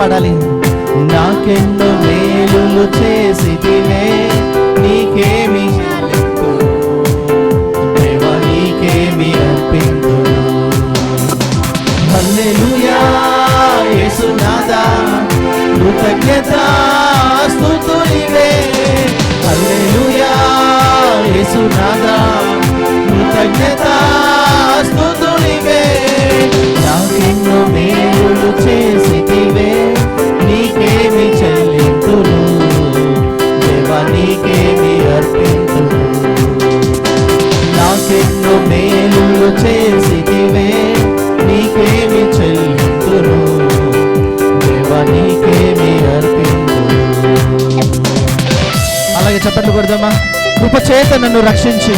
పాడాలి. నాకెన్నో మేలులు తినే నీకేమి దేవా నీకేమి అర్పింతును హల్లెలూయా యేసునాథా కృతజ్ఞత స్తుతులివే హల్లెలూయా యేసునాథా అలాగే చెప్పండి కొడదామా? కృప చేత నన్ను రక్షించి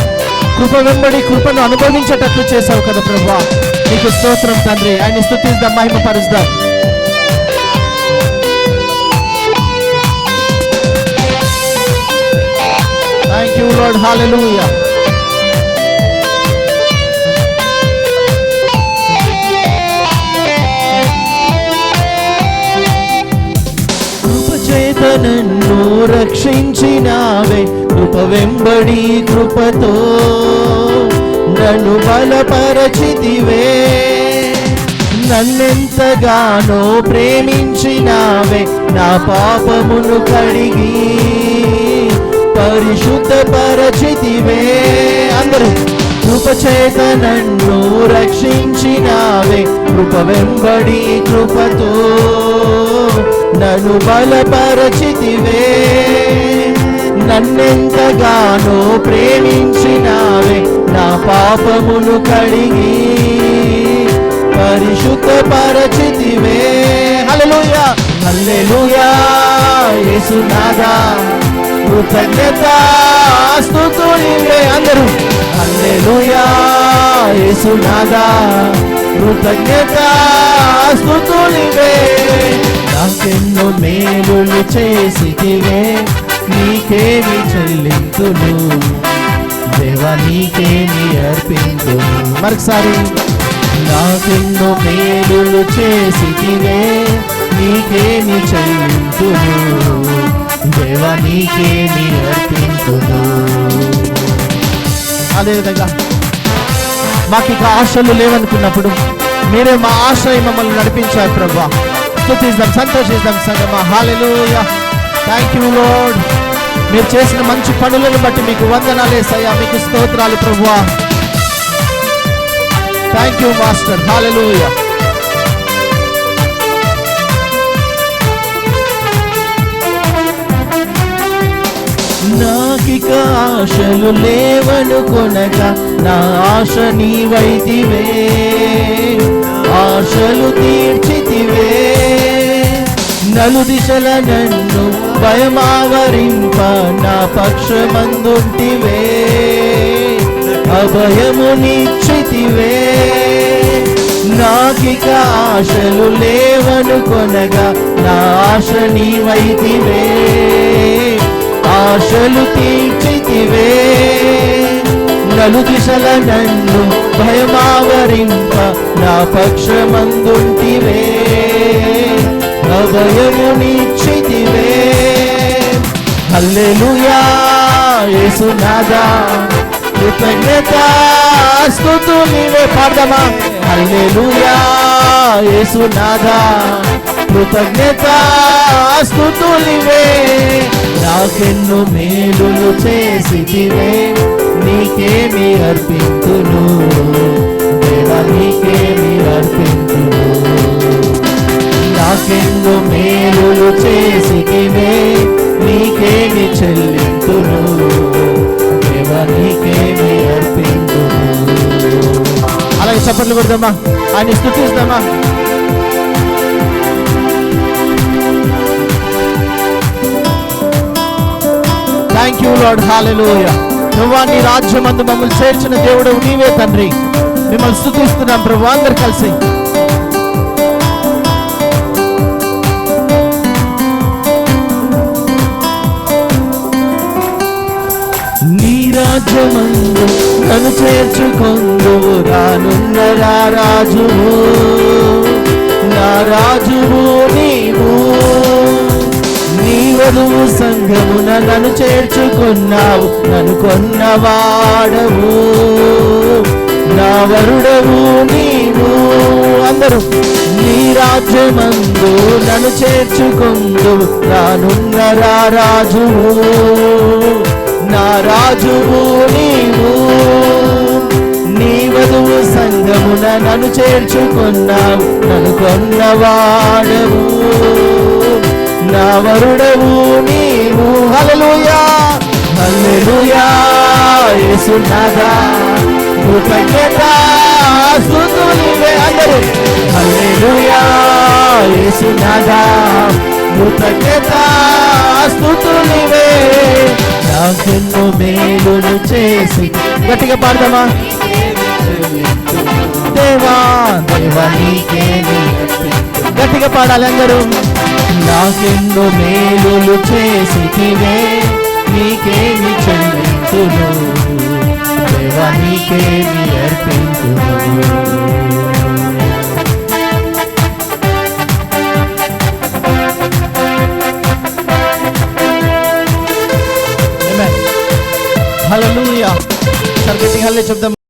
కృప వెంబడి కృపను అనుభవించేటట్లు చేశావు కదా ప్రభా. నీకు స్తోత్రం తండ్రి. ఆయన స్థుతిద్దాం మహిమ పరుస్తాం థ్యాంక్ యూ లార్డ్ హాలెలూయా కృప చేత నన్ను రక్షించినావే కృప వెంబడి కృపతో. నన్ను బలపరచితివే. నన్నెంతగానో ప్రేమించినావే నా పాపమును కడిగి. పరిశుద్ధపరచితివే. అందరూ కృప నన్ను రక్షించినావే కృప వెంబడి కృపతో. నన్ను బలపరచితివే. నన్నెంతగానో ప్రేమించినావే నా పాపమును కడిగి. పరిశుద్ధ పరచితివే హల్లెలూయా. హల్లెలూయా యేసునాథా కృతజ్ఞత స్తుతులివే అందరూ. హల్లెలూయా. యేసునాథా కృతజ్ఞత స్తుతులివే నాకెన్నో మేలులు చేసితివే నీకేమి చెల్లింతును దేవా నీకేమి అర్పింతును మరొకసారి నాకెన్నో మేలులు చేసితివే నీకేమి చెల్లింతును దేవా నీకేమి అర్పింతును అదేవిధంగా మాకు ఇక ఆశలు లేవనుకున్నప్పుడు మీరే మా ఆశ మమ్మల్ని నడిపించారు ప్రభా. స్తుతిద్దాం సంతోషిద్దాం సంగమ. హాలెలూయ థ్యాంక్ యూ లోడ్ మీరు చేసిన మంచి పనులను బట్టి మీకు వందనాలేసయ్యా మీకు స్తోత్రాలు ప్రభువా. థ్యాంక్ యూ మాస్టర్ హాలెలూయ నాకిక ఆశలు లేవనుకొనక నా ఆశ నీవైతివే ఆశలు తీ నలు దిశల నన్ను భయమావరింప నా పక్షమందుంటివే. అభయము నిచ్చితివే నాకిక ఆశలు లేవనుకొనగా నా ఆశ నీవైతివే. ఆశలు తీర్చితివే. నలు దిశల నన్ను భయమావరింప నా పక్షమందుంటివే. అభయము నిశ్చితివే హల్లెలూయా యేసునాథా కృతజ్ఞత స్తుతునివే పాడదామా హల్లెలూయా యేసునాథా కృతజ్ఞత స్తుతునివే నాకెన్ను మేలులు చేసితివే. నీకేమి అర్పింతును దేవా నీకేమి అర్పింతును చేసితివే నీకేమి చెల్లింపును ఎవరికేమి నీకేమి అలాగే చప్పట్లు కొడదామా? ఆయన స్థుతిస్తామా? థ్యాంక్ యూ లార్డ్ హాలెలూయ నువ్వా నీ రాజ్యమందు మమ్మల్ని చేర్చిన దేవుడు నీవే తండ్రి. మిమ్మల్ని స్థుతిస్తున్నాం ప్రభు. అందరు కలిసి. నన్ను చేర్చుకొందువు రానున్న రాజువు నా రాజువు నీవు వధువు సంఘమున నన్ను చేర్చుకున్నావు. నన్ను కొన్నవాడవు నా వరుడవు నీవు. అందరూ నీ రాజ్యమందు నన్ను చేర్చుకుందు రానున్న రాజువు నా రాజువు నీవు. సంఘమున నన్ను చేర్చుకున్నావు. నన్ను కొన్నవాడవు. నా వరుడవు నీవు. హల్లెలూయా. హల్లెలూయా. యేసునాథా కృతజ్ఞత స్తుతులివే అందరూ. హల్లెలూయా. యేసునాథా కృతజ్ఞత స్తుతులివే నాకెన్నో మేలులు చేసి. గట్టిగా పాడదామా? దేవా గట్టిగా పాడాలి అందరూ. నాకెన్నో మేలులు చేసితివే నీకేమి చెల్లింతును దేవా నీకేమి అర్పించును హల్లెలూయా సరిగట్టి హల్లే చెప్దాం.